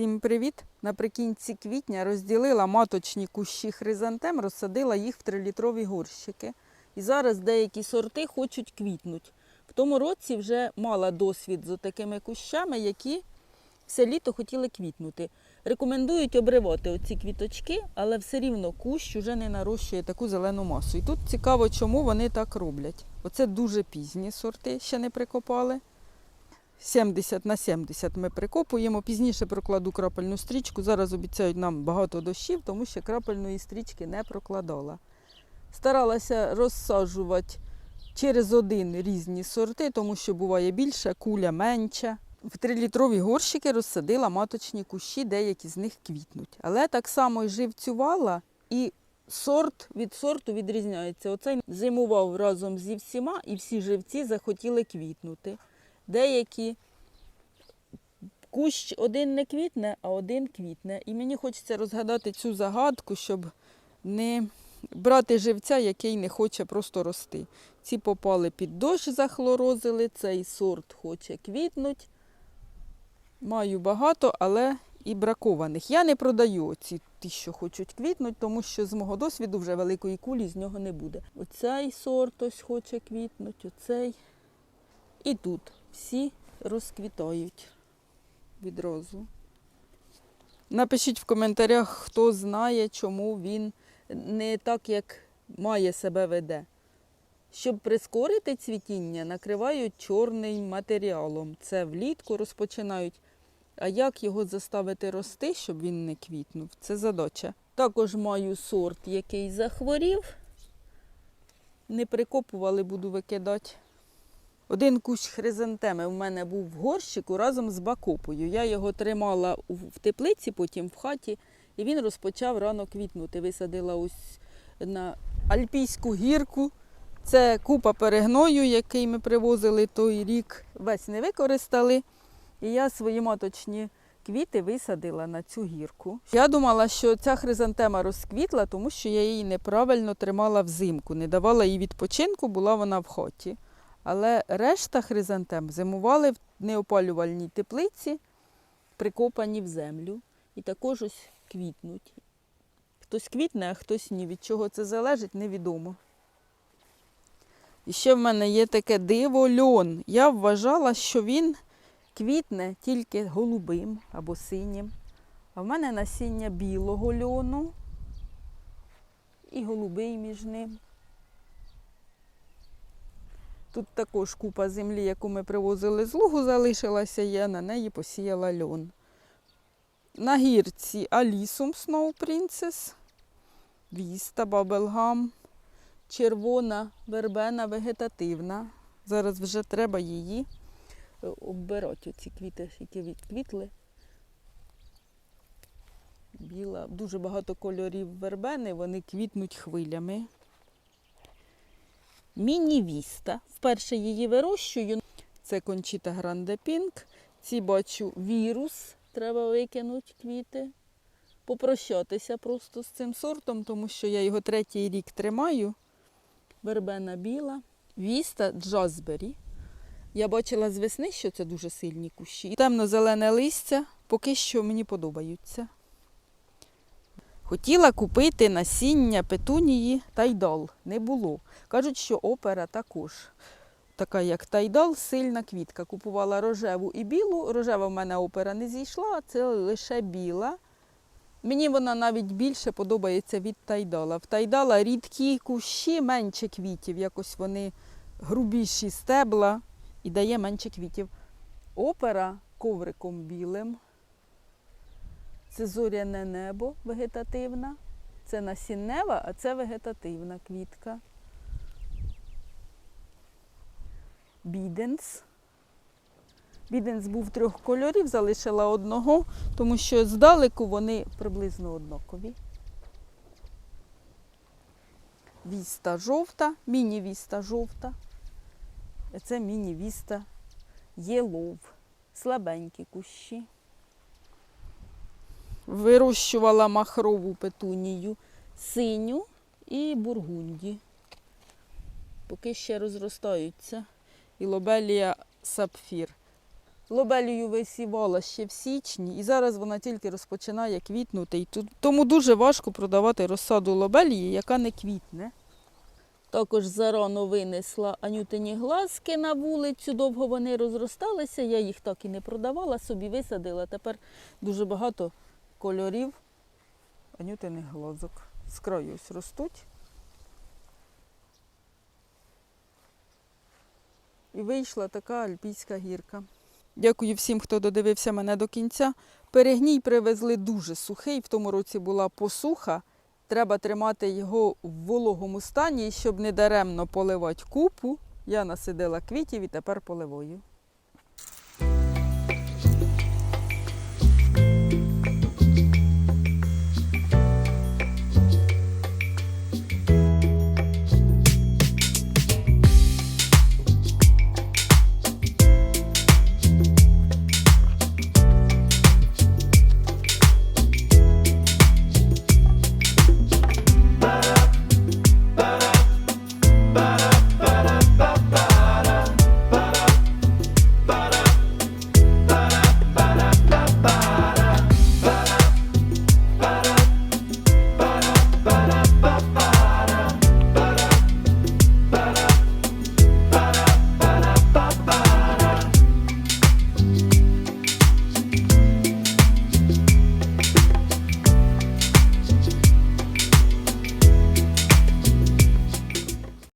Всім привіт! Наприкінці квітня розділила маточні кущі хризантем, розсадила їх в трилітрові горщики. І зараз деякі сорти хочуть квітнути. В тому році вже мала досвід з такими кущами, які все літо хотіли квітнути. Рекомендують обривати оці квіточки, але все рівно кущ вже не нарощує таку зелену масу. І тут цікаво, чому вони так роблять. Оце дуже пізні сорти, ще не прикопали. 70 на 70 ми прикопуємо. Пізніше прокладу крапельну стрічку. Зараз обіцяють нам багато дощів, тому що крапельної стрічки не прокладала. Старалася розсаджувати через один різні сорти, тому що буває більша, куля менша. В трилітрові горщики розсадила маточні кущі, деякі з них квітнуть. Але так само й живцювала і сорт від сорту відрізняється. Оцей зимував разом зі всіма, і всі живці захотіли квітнути. Деякі кущ один не квітне, а один квітне. І мені хочеться розгадати цю загадку, щоб не брати живця, який не хоче просто рости. Ці попали під дощ, захлорозили, цей сорт хоче квітнуть. Маю багато, але і бракованих. Я не продаю оці ті, що хочуть квітнути, тому що з мого досвіду вже великої кулі з нього не буде. Оцей сорт ось хоче квітнути, оцей. І тут всі розквітають відразу. Напишіть в коментарях, хто знає, чому він не так, як має себе веде. Щоб прискорити цвітіння, накривають чорним матеріалом. Це влітку розпочинають. А як його заставити рости, щоб він не квітнув? Це задача. Також маю сорт, який захворів. Не прикопували, буду викидати. Один кущ хризантеми в мене був в горщику разом з бакопою. Я його тримала в теплиці, потім в хаті, і він розпочав рано квітнути. Висадила ось на альпійську гірку. Це купа перегною, який ми привозили той рік, весь не використали. І я свої маточні квіти висадила на цю гірку. Я думала, що ця хризантема розквітла, тому що я її неправильно тримала взимку, не давала їй відпочинку, була вона в хаті. Але решта хризантем зимували в неопалювальній теплиці, прикопані в землю. І також ось квітнуть. Хтось квітне, а хтось ні. Від чого це залежить, невідомо. І ще в мене є таке диво льон. Я вважала, що він квітне тільки голубим або синім. А в мене насіння білого льону і голубий між ним. Тут також купа землі, яку ми привозили з лугу, залишилася, я на неї посіяла льон. На гірці Алісум Snow Princess, Віста, Бабелгам, червона вербена вегетативна. Зараз вже треба її е, оббирати, оці квіти, які відквітли. Біла, дуже багато кольорів вербени, вони квітнуть хвилями. Міні-віста. Вперше її вирощую. Це кончіта Гранде Пінк. Ці бачу вірус. Треба викинути квіти. Попрощатися просто з цим сортом, тому що я його третій рік тримаю. Вербена біла. Віста Джазбері. Я бачила з весни, що це дуже сильні кущі. Темно-зелене листя поки що мені подобаються. Хотіла купити насіння петунії тайдал. Не було. Кажуть, що опера також. Така як тайдал, сильна квітка. Купувала рожеву і білу. Рожева в мене опера не зійшла, а це лише біла. Мені вона навіть більше подобається від тайдала. В тайдала рідкі кущі, менше квітів, якось вони грубіші стебла і дає менше квітів. Опера ковриком білим. Це зоряне небо вегетативна. Це насіннева, а це вегетативна квітка. Біденс. Біденс був трьох кольорів, залишила одного, тому що здалеку вони приблизно однакові. Віста жовта, міні-віста жовта. Це міні-віста єлов. Слабенькі кущі. Вирощувала махрову петунію, синю і бургунді. Поки ще розростаються. І лобелія сапфір. Лобелію висівала ще в січні, і зараз вона тільки розпочинає квітнути. І тому дуже важко продавати розсаду лобелії, яка не квітне. Також зарано винесла анютині глазки на вулицю, довго вони розросталися, я їх так і не продавала, собі висадила. Тепер дуже багато кольорів анютиних глазок. З ось ростуть. І вийшла така альпійська гірка. Дякую всім, хто додивився мене до кінця. Перегній привезли дуже сухий. В тому році була посуха. Треба тримати його в вологому стані, щоб не даремно поливати купу. Я насидила квітів і тепер поливаю.